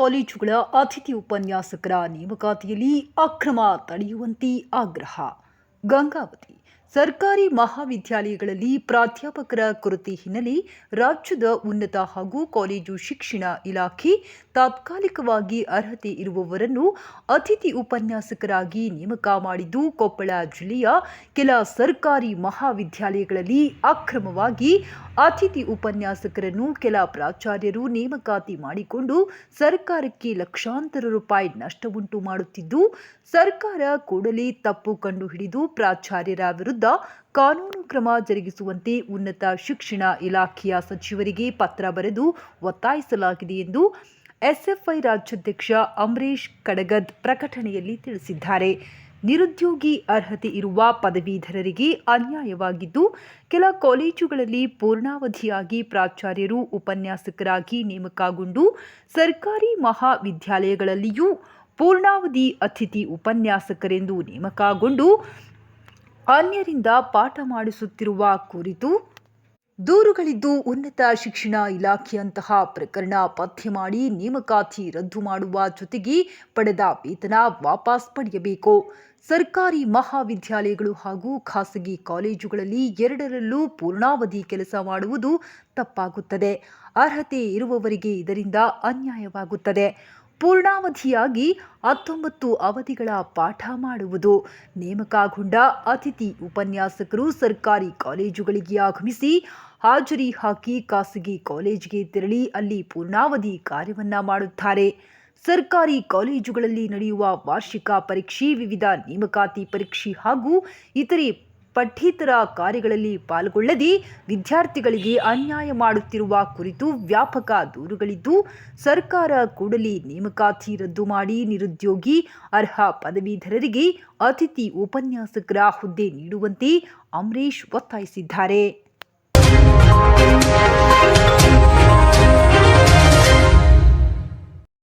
ಕಾಲೇಜುಗಳ ಅತಿಥಿ ಉಪನ್ಯಾಸಕರ ನೇಮಕಾತಿಯಲ್ಲಿ ಅಕ್ರಮ ತಡೆಯುವಂತೆ ಆಗ್ರಹ. ಗಂಗಾವತಿ ಸರ್ಕಾರಿ ಮಹಾವಿದ್ಯಾಲಯಗಳಲ್ಲಿ ಪ್ರಾಧ್ಯಾಪಕರ ಕೊರತೆ ಹಿನ್ನೆಲೆ ರಾಜ್ಯದ ಉನ್ನತ ಹಾಗೂ ಕಾಲೇಜು ಶಿಕ್ಷಣ ಇಲಾಖೆ ತಾತ್ಕಾಲಿಕವಾಗಿ ಅರ್ಹತೆ ಇರುವವರನ್ನು ಅತಿಥಿ ಉಪನ್ಯಾಸಕರಾಗಿ ನೇಮಕ ಮಾಡಿದ್ದು ಕೊಪ್ಪಳ ಜಿಲ್ಲೆಯ ಕೆಲ ಸರ್ಕಾರಿ ಮಹಾವಿದ್ಯಾಲಯಗಳಲ್ಲಿ ಅಕ್ರಮವಾಗಿ ಅತಿಥಿ ಉಪನ್ಯಾಸಕರನ್ನು ಕೆಲ ಪ್ರಾಚಾರ್ಯರು ನೇಮಕಾತಿ ಮಾಡಿಕೊಂಡು ಸರ್ಕಾರಕ್ಕೆ ಲಕ್ಷಾಂತರ ರೂಪಾಯಿ ನಷ್ಟವುಂಟು ಮಾಡುತ್ತಿದ್ದು, ಸರ್ಕಾರ ಕೂಡಲೇ ತಪ್ಪು ಕಂಡುಹಿಡಿದು ಪ್ರಾಚಾರ್ಯರ ವಿರುದ್ಧ ಕಾನೂನು ಕ್ರಮ ಜರುಗಿಸುವಂತೆ ಉನ್ನತ ಶಿಕ್ಷಣ ಇಲಾಖೆಯ ಸಚಿವರಿಗೆ ಪತ್ರ ಬರೆದು ಒತ್ತಾಯಿಸಲಾಗಿದೆ ಎಂದು ಎಸ್ಎಫ್ಐ ರಾಜ್ಯಾಧ್ಯಕ್ಷ ಅಂಬರೀಶ್ ಕಡಗದ್ ಪ್ರಕಟಣೆಯಲ್ಲಿ ತಿಳಿಸಿದ್ದಾರೆ. ನಿರುದ್ಯೋಗಿ ಅರ್ಹತೆ ಇರುವ ಪದವೀಧರರಿಗೆ ಅನ್ಯಾಯವಾಗಿದ್ದು, ಕೆಲ ಕಾಲೇಜುಗಳಲ್ಲಿ ಪೂರ್ಣಾವಧಿಯಾಗಿ ಪ್ರಾಚಾರ್ಯರು, ಉಪನ್ಯಾಸಕರಾಗಿ ನೇಮಕಗೊಂಡು ಸರ್ಕಾರಿ ಮಹಾವಿದ್ಯಾಲಯಗಳಲ್ಲಿಯೂ ಪೂರ್ಣಾವಧಿ ಅತಿಥಿ ಉಪನ್ಯಾಸಕರೆಂದು ನೇಮಕಗೊಂಡು ಅನ್ಯರಿಂದ ಪಾಠ ಮಾಡಿಸುತ್ತಿರುವ ಕುರಿತು ದೂರುಗಳಿದ್ದು ಉನ್ನತ ಶಿಕ್ಷಣ ಇಲಾಖೆಯಂತಹ ಪ್ರಕರಣ ಪತ್ತೆ ಮಾಡಿ ನೇಮಕಾತಿ ರದ್ದು ಮಾಡುವ ಜೊತೆಗೆ ಪಡೆದ ವೇತನ ವಾಪಸ್ ಪಡೆಯಬೇಕು. ಸರ್ಕಾರಿ ಮಹಾವಿದ್ಯಾಲಯಗಳು ಹಾಗೂ ಖಾಸಗಿ ಕಾಲೇಜುಗಳಲ್ಲಿ ಎರಡರಲ್ಲೂ ಪೂರ್ಣಾವಧಿ ಕೆಲಸ ಮಾಡುವುದು ತಪ್ಪಾಗುತ್ತದೆ. ಅರ್ಹತೆ ಇರುವವರಿಗೆ ಇದರಿಂದ ಅನ್ಯಾಯವಾಗುತ್ತದೆ. ಪೂರ್ಣಾವಧಿಯಾಗಿ ಹತ್ತೊಂಬತ್ತು ಅವಧಿಗಳ ಪಾಠ ಮಾಡುವುದು. ನೇಮಕಗೊಂಡ ಅತಿಥಿ ಉಪನ್ಯಾಸಕರು ಸರ್ಕಾರಿ ಕಾಲೇಜುಗಳಿಗೆ ಆಗಮಿಸಿ ಹಾಜರಿ ಹಾಕಿ ಖಾಸಗಿ ಕಾಲೇಜಿಗೆ ತೆರಳಿ ಅಲ್ಲಿ ಪೂರ್ಣಾವಧಿ ಕಾರ್ಯವನ್ನು ಮಾಡುತ್ತಾರೆ. ಸರ್ಕಾರಿ ಕಾಲೇಜುಗಳಲ್ಲಿ ನಡೆಯುವ ವಾರ್ಷಿಕ ಪರೀಕ್ಷೆ, ವಿವಿಧ ನೇಮಕಾತಿ ಪರೀಕ್ಷೆ ಹಾಗೂ ಇತರೆ ಪಠ್ಯೇತರ ಕಾರ್ಯಗಳಲ್ಲಿ ಪಾಲ್ಗೊಳ್ಳದೆ ವಿದ್ಯಾರ್ಥಿಗಳಿಗೆ ಅನ್ಯಾಯ ಮಾಡುತ್ತಿರುವ ಕುರಿತು ವ್ಯಾಪಕ ದೂರುಗಳಿದ್ದು, ಸರ್ಕಾರ ಕೂಡಲೇ ನೇಮಕಾತಿ ರದ್ದು ಮಾಡಿ ನಿರುದ್ಯೋಗಿ, ಅರ್ಹ ಪದವೀಧರರಿಗೆ ಅತಿಥಿ ಉಪನ್ಯಾಸಕರ ಹುದ್ದೆ ನೀಡುವಂತೆ ಅಮರೀಶ್ ಒತ್ತಾಯಿಸಿದ್ದಾರೆ.